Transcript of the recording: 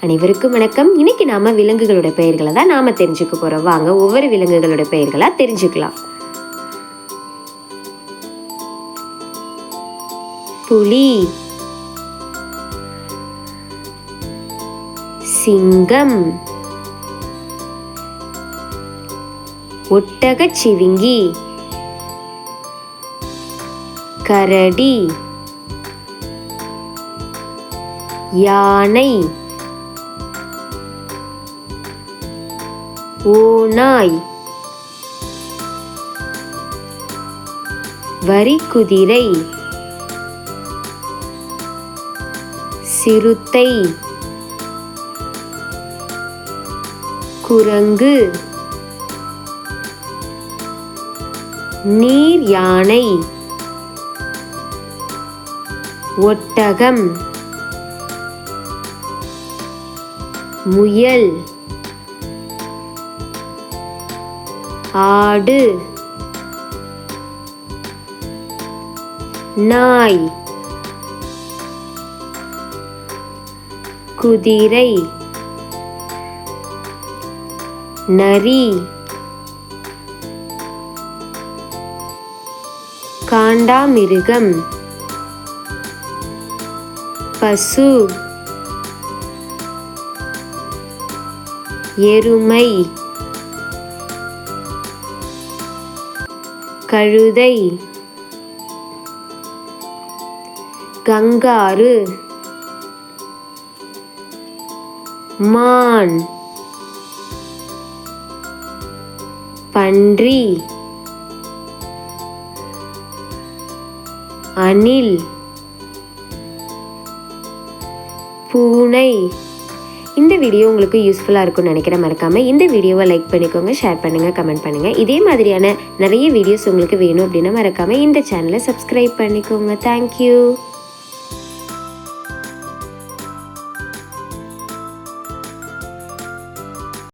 அனைவருக்கும் வணக்கம். இன்னைக்கு நாம விலங்குகளோட பெயர்களை தான் நாம தெரிஞ்சுக்க போறோம். வாங்க ஒவ்வொரு விலங்குகளோட பெயர்களா தெரிஞ்சுக்கலாம். புலி. சிங்கம். ஒட்டகச் சிவிங்கி. கரடி. யானை. ஓநாய் வரிக்குதிரை சிறுத்தை. குரங்கு. நீர் யானை. ஒட்டகம். முயல். ஆடு. நாய். குதிரை. நரி. காண்டாமிருகம். பசு. எருமை. கழுதை. கங்காரு. மான். பன்றி. அணில். பூனை. இந்த வீடியோ உங்களுக்கு யூஸ்ஃபுல்லாக இருக்கும்னு நினைக்கிற மறக்காமல் இந்த வீடியோவை லைக் பண்ணிக்கோங்க ஷேர் பண்ணுங்கள் கமெண்ட் பண்ணுங்கள் இதே மாதிரியான நிறைய வீடியோஸ் உங்களுக்கு வேணும் அப்படின்னா மறக்காமல் இந்த சேனலை சப்ஸ்கிரைப் பண்ணிக்கோங்க. தேங்க்யூ